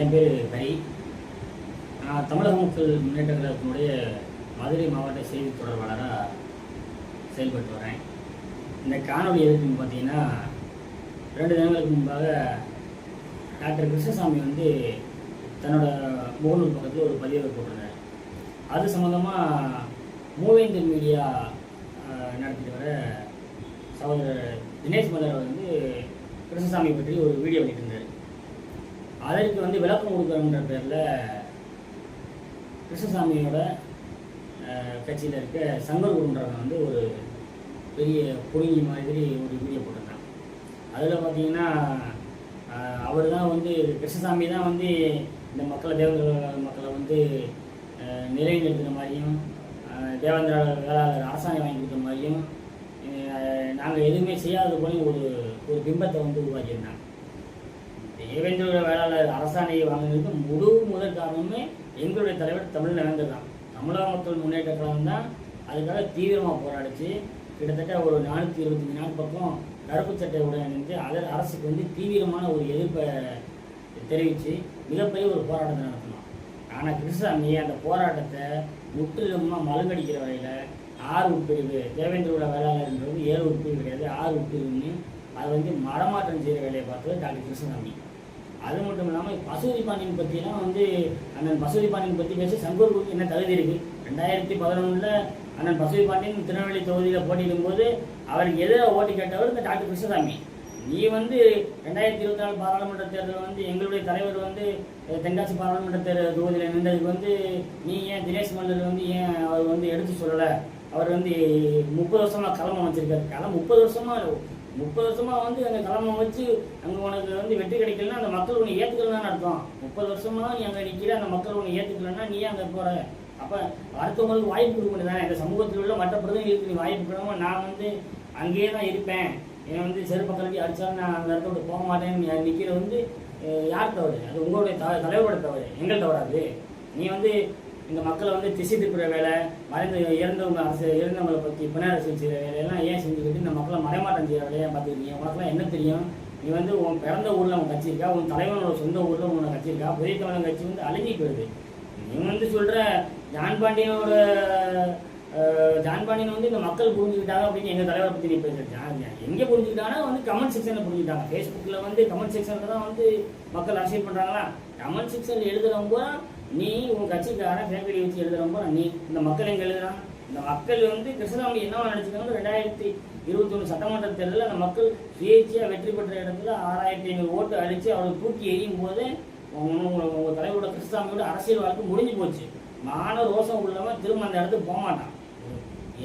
என் பேர் ஹரி. நான் தமிழக மக்கள் முன்னேற்ற கழகத்தினுடைய மதுரை மாவட்ட செய்தி தொடர்பாளராக செயல்பட்டு வரேன். இந்த காணொலி எதுக்குன்னு பார்த்தீங்கன்னா ரெண்டு தினங்களுக்கு முன்பாக டாக்டர் கிருஷ்ணசாமி வந்து தன்னோட முகநூல் பக்கத்தில் ஒரு பதிவை போட்டிருந்தார். அது சம்மந்தமாக மூவேந்தர் மீடியா நடத்திட்டு வர சகோதரர் தினேஷ் மலர் வந்து கிருஷ்ணசாமி பற்றி ஒரு வீடியோ வெளியிட்டிருந்தார். அதற்கு வந்து விளக்கம் கொடுக்குறோன்ற பேரில் கிருஷ்ணசாமியோட கட்சியில் இருக்க சங்கர் குருன்றவன் வந்து ஒரு பெரிய புடுங்கி மாதிரி ஒரு வீடியோ போட்டிருந்தான் அதில் பார்த்தீங்கன்னா அவர் தான் வந்து கிருஷ்ணசாமி தான் வந்து இந்த மக்களை தேவேந்திர மக்களை வந்து அஹ், நிலைநிறுத்தின மாதிரியும் அஹ், தேவேந்திர வேளாளர் அரசாணை வாங்கி கொடுத்த மாதிரியும் நாங்கள் எதுவுமே செய்யாத போல ஒரு ஒரு பிம்பத்தை வந்து உருவாக்கியிருந்தாங்க. தேவேந்திர வேளாளர் அரசாணையை வாங்கினதுக்கு முழு முதல் காரணமே எங்களுடைய தலைவர் தமிழ் நவேந்தர் தான். தமிழக மக்கள் முன்னேற்ற கழகம் தான் அதுக்காக தீவிரமாக போராடிச்சு. கிட்டத்தட்ட ஒரு நானூற்றி இருபத்தஞ்சி நாள் பக்கம் கருப்பு சட்டையுடன் நின்று அதில் அரசுக்கு வந்து தீவிரமான ஒரு எதிர்ப்பை தெரிவித்து மிகப்பெரிய ஒரு போராட்டத்தை நடத்தினோம். ஆனால் கிருஷ்ணசாமி அந்த போராட்டத்தை முற்றிலுமாக மழுங்கடிக்கிற வகையில் ஆறு உட்பிரிவு தேவேந்திரோட வேளாளர்ன்றது ஏழு உட்பிரிவு கிடையாது ஆறு உட்பிரிவுன்னு அதை வந்து மடமாற்றம் செய்கிற வேலையை பார்த்தது டாக்டர் கிருஷ்ணசாமி. அது மட்டும் இல்லாமல் பசுதி பாண்டியன் பற்றிலாம் வந்து அண்ணன் பசுதி பாண்டியன் பற்றி பேசி சங்கூருக்கு என்ன தகுதி இருக்கு? ரெண்டாயிரத்தி பதினொன்றில் அண்ணன் பசுதி பாண்டியன் திருநெல்வேலி தொகுதியில் போட்டியிடும் போது அவருக்கு எதிராக ஓட்டு கேட்டவர் இந்த டாக்டர் கிருஷ்ணசாமி. நீ வந்து ரெண்டாயிரத்தி இருபத்தி நாலு பாராளுமன்ற தேர்தல் வந்து எங்களுடைய தலைவர் வந்து தென்காசி பாராளுமன்ற தேர்தல் தொகுதியில் நின்றதுக்கு வந்து நீ ஏன் தினேஷ் மல்லர் வந்து ஏன் அவர் வந்து எடுத்து சொல்லலை? அவர் வந்து முப்பது வருஷமாக களம் வச்சிருக்காரு களம் முப்பது வருஷமாக முப்பது வருஷமா வந்து அங்கே களமம் வச்சு அங்கே உனக்கு வந்து வெற்றி கிடைக்கலன்னா அந்த மக்கள் உன்னை ஏற்றுக்கலன்னு அர்த்தம். முப்பது வருஷமா நீ அங்கே நிற்கிற அந்த மக்கள் உன்னை ஏற்றுக்கலன்னா நீ அங்கே போற. அப்போ அடுத்தவங்களுக்கு வாய்ப்பு கொடுக்க முடியாது இந்த சமூகத்தில் உள்ள மற்ற பிரதிநிதிகளுக்கு நீ வாய்ப்பு கொடுக்காம நான் வந்து அங்கேயே தான் இருப்பேன். என்னை வந்து செருப்பை கலட்டி அடித்தாலும் நான் அந்த இடத்த விட்டு போக மாட்டேன்னு நீ நிற்கிற வந்து யார் தவறு? அது உங்களுடைய த தலைவரோட தவறு. எங்கள் தவறாது நீ வந்து இந்த மக்களை வந்து திசை திருப்புற வேலை மறைந்த இறந்தவங்க அரசு இறந்தவங்களை பற்றி புனரசு செய்கிற வேலையெல்லாம் ஏன் செஞ்சுக்கிட்டு இந்த மக்களை மறைமாற்றம் செய்கிற வேலையை பார்த்துருக்கீங்க உனக்குலாம் என்ன தெரியும்? நீ வந்து உன் பிறந்த ஊரில் உன் கட்சி இருக்கா? உன் தலைவனோட சொந்த ஊரில் உன்னோட கட்சி இருக்கா? புதிய தமிழக கட்சி வந்து அழுகி போயிடுது. நீ வந்து சொல்கிற ஜான் பாண்டியனோட ஜான் பாண்டியன் வந்து இந்த மக்கள் புரிஞ்சுக்கிட்டாங்க அப்படின்னு எங்கள் தலைவரை பற்றி நீ பேசுகிறேன் எங்கே புரிஞ்சுக்கிட்டாங்கன்னா வந்து கமெண்ட் செக்ஷனில் புரிஞ்சுக்கிட்டாங்க. ஃபேஸ்புக்கில் வந்து கமெண்ட் செக்ஷனில் தான் வந்து மக்கள் அரசியல் பண்ணுறாங்களா கமெண்ட் செக்ஷனில் எழுதுகிறவங்க நீ உன் கட்சிக்காரன் ஃபேமிலி வச்சு எழுதுறப்போ நீ இந்த மக்கள் எங்க எழுதுறான்? இந்த மக்கள் வந்து கிருஷ்ணசாமி என்ன நினைச்சுக்காங்க ரெண்டாயிரத்தி இருபத்தி ஒன்று சட்டமன்ற தேர்தலில் அந்த மக்கள் சுயேட்சையாக வெற்றி பெற்ற இடத்துல ஆறாயிரத்தி ஐநூறு ஓட்டு அடித்து அவரை தூக்கி எரியும் போது உங்கள் தலைவரோட கிருஷ்ணசாமியோட அரசியல் வாழ்க்கை முடிஞ்சு போச்சு. மான ரோசம் உள்ளவன் திரும்ப அந்த இடத்துக்கு போக மாட்டான்.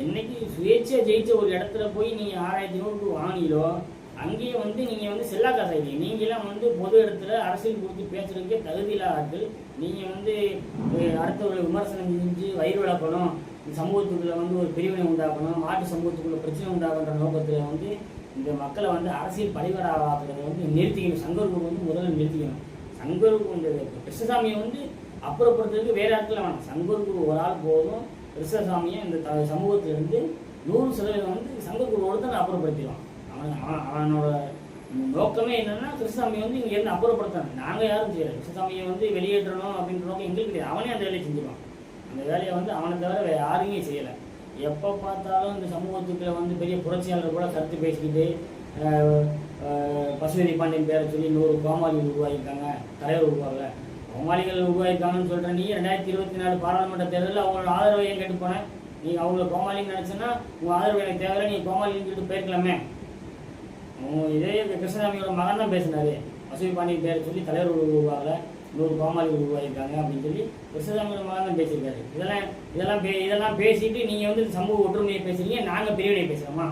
என்னைக்கு சுயேட்சையாக ஜெயிச்ச ஒரு இடத்துல போய் நீங்கள் ஆறாயிரத்தி நூறுக்கு வாங்கிலோ அங்கேயே வந்து நீங்கள் வந்து செல்லா காசாயிட்டீங்க நீங்களாம் வந்து பொது இடத்துல அரசியல் குறித்து பேசுறதுக்கே தகுதி இல்லாதார்கள் நீங்கள் வந்து அடுத்த அடுத்தவர்களை விமர்சனம் செஞ்சு வயிறு விளக்கணும் இந்த வந்து ஒரு பிரிவினை உண்டாக்கணும் மாட்டு சமூகத்துக்குள்ள பிரச்சனை உண்டாக்குன்ற நோக்கத்தில் வந்து இந்த மக்களை வந்து அரசியல் பரிவராக்கிறத வந்து நிறுத்திக்கணும். சங்கர் குரு வந்து முதல்ல நிறுத்திக்கணும். சங்கருக்கு இந்த கிருஷ்ணசாமியை வந்து அப்புறப்படுத்துறதுக்கு வேறு இடத்துல வேணும். சங்கருக்கு ஒரு ஆள் போதும். கிருஷ்ணசாமியை இந்த த- சமூகத்திலிருந்து நூறு சதவீதம் வந்து சங்கர் குருவோட தான் அப்புறப்படுத்திடுவான். அவன் அவன் அவனோட நோக்கமே என்னன்னா கிருஷ்ணசாமி வந்து இங்க இருந்து அப்புறப்படுத்தணும் நாங்க யாரும் செய்யல. கிருஷ்ணசாமியை வந்து வெளியேற்றணும் அப்படின்ற நோக்கம் எங்களுக்கு கிடையாது. அவனே அந்த வேலையை செஞ்சிருவான். அந்த வேலையை வந்து அவனை தவிர வேற யாருமே செய்யல. எப்போ பார்த்தாலும் இந்த சமூகத்துக்குள்ள வந்து பெரிய புரட்சியாளர் கூட கருத்து பேசிக்கிட்டு அஹ், பசுபதி பாண்டியன் பேரை சொல்லி நூறு கோமாளிகள் உருவாக்கியிருக்காங்க தலைவர் உருவாகல. கோமாளிகள் உருவாகிருக்காங்கன்னு சொல்ற நீ ரெண்டாயிரத்தி இருபத்தி நாலு பாராளுமன்ற தேர்தலில் அவங்களோட ஆதரவை ஏன் கேட்டு போனேன் நீங்கள் அவங்கள கோமாளின்னு நினைச்சேன்னா உங்க ஆதரவு எனக்கு தேவையில்லை நீ கோமாளின்னு சொல்லிட்டு போயிருக்கலாமே. இதே கிருஷ்ணசாமியோட மகன் தான் பேசினாரு. பசுவி பாண்டி பேர் சொல்லி தலைவர் உருவாகல நூறு கோமாளி உருவாகிருக்காங்க அப்படின்னு சொல்லி கிருஷ்ணசாமியோட மகன் தான் பேசியிருக்காரு. இதெல்லாம் இதெல்லாம் பே இதெல்லாம் பேசிட்டு நீங்கள் வந்து சமூக ஒற்றுமையை பேசுறீங்க நாங்கள் பிரிவினை பேசுகிறோமா